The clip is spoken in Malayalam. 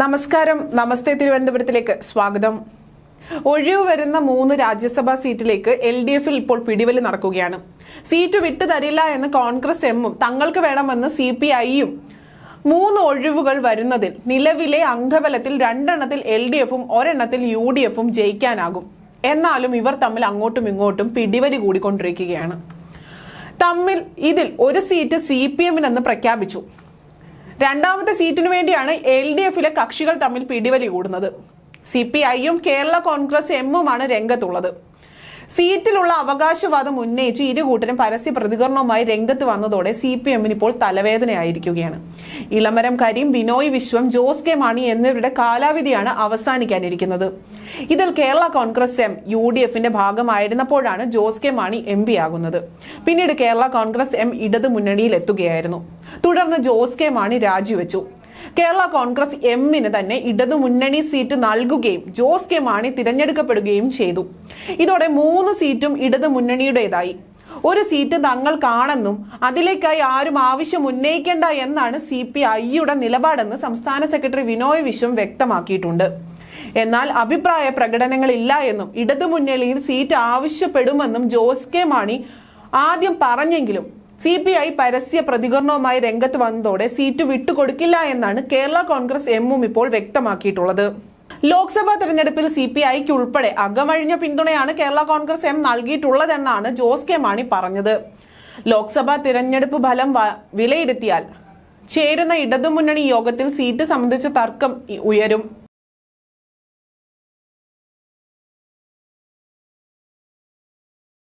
നമസ്കാരം. നമസ്തേ തിരുവനന്തപുരത്തിലേക്ക് സ്വാഗതം. ഒഴിവ് വരുന്ന മൂന്ന് രാജ്യസഭാ സീറ്റിലേക്ക് എൽ ഡി എഫിൽ ഇപ്പോൾ പിടിവലി നടക്കുകയാണ്. സീറ്റ് വിട്ടു തരില്ല എന്ന് കോൺഗ്രസ് എമ്മും തങ്ങൾക്ക് വേണമെന്ന് സി പി ഐയും. മൂന്ന് ഒഴിവുകൾ വരുന്നതിൽ നിലവിലെ അംഗബലത്തിൽ രണ്ടെണ്ണത്തിൽ എൽ ഡി എഫും ഒരെണ്ണത്തിൽ യു ഡി എഫും ജയിക്കാനാകും. എന്നാലും ഇവർ തമ്മിൽ അങ്ങോട്ടും ഇങ്ങോട്ടും പിടിവലി കൂടിക്കൊണ്ടിരിക്കുകയാണ്. തമ്മിൽ ഇതിൽ ഒരു സീറ്റ് സി പി എമ്മിനെന്ന് പ്രഖ്യാപിച്ചു. രണ്ടാമത്തെ സീറ്റിനു വേണ്ടിയാണ് എൽ ഡി എഫിലെ കക്ഷികൾ തമ്മിൽ പിടിവലി കൂടുന്നത്. സി പി ഐയും കേരള കോൺഗ്രസ് എമ്മുമാണ് രംഗത്തുള്ളത്. സീറ്റിലുള്ള അവകാശവാദം ഉന്നയിച്ച് ഇരു കൂട്ടരും പരസ്യ പ്രതികരണവുമായി രംഗത്ത് വന്നതോടെ സി പി എമ്മിന് ഇപ്പോൾ തലവേദനയായിരിക്കുകയാണ്. ഇളമരം കരീം ബിനോയ് വിശ്വം ജോസ് കെ മാണി എന്നിവരുടെ കാലാവധിയാണ് അവസാനിക്കാനിരിക്കുന്നത്. ഇതിൽ Kerala Congress M U D എഫിന്റെ ഭാഗമായിരുന്നപ്പോഴാണ് Jose K Mani M P ആകുന്നത്. പിന്നീട് കേരള കോൺഗ്രസ് എം ഇടതു മുന്നണിയിൽ എത്തുകയായിരുന്നു തുടർന്ന് ജോസ് കെ മാണി രാജിവെച്ചു. കേരള കോൺഗ്രസ് എമ്മിന് തന്നെ ഇടതു മുന്നണി സീറ്റ് നൽകുകയും ജോസ് കെ മാണി തിരഞ്ഞെടുക്കപ്പെടുകയും ചെയ്തു. ഇതോടെ മൂന്ന് സീറ്റും ഇടതു മുന്നണിയുടേതായി ഒരു സീറ്റ് തങ്ങൾക്കാണെന്നും അതിലേക്കായി ആരും ആവശ്യം ഉന്നയിക്കേണ്ട എന്നാണ് സി പി ഐയുടെ നിലപാടെന്ന് സംസ്ഥാന സെക്രട്ടറി വിനോയ് വിശ്വം വ്യക്തമാക്കിയിട്ടുണ്ട്. എന്നാൽ അഭിപ്രായ പ്രകടനങ്ങളില്ല എന്നും ഇടതുമുന്നണിയിൽ സീറ്റ് ആവശ്യപ്പെടുമെന്നും ജോസ് കെ മാണി ആദ്യം പറഞ്ഞെങ്കിലും സി പി ഐ പരസ്യ പ്രതികരണവുമായി രംഗത്ത് വന്നതോടെ സീറ്റ് വിട്ടുകൊടുക്കില്ല എന്നാണ് കേരള കോൺഗ്രസ് എമ്മും ഇപ്പോൾ വ്യക്തമാക്കിയിട്ടുള്ളത്. ലോക്സഭാ തെരഞ്ഞെടുപ്പിൽ സി പി ഐക്ക് ഉൾപ്പെടെ അകമഴിഞ്ഞ പിന്തുണയാണ് കേരള കോൺഗ്രസ് എം നൽകിയിട്ടുള്ളതെന്നാണ് ജോസ് കെ മാണി പറഞ്ഞത്. ലോക്സഭാ തിരഞ്ഞെടുപ്പ് ഫലം വിലയിരുത്തിയാൽ ചേരുന്ന ഇടതുമുന്നണി യോഗത്തിൽ സീറ്റ് സംബന്ധിച്ച തർക്കം ഉയരും.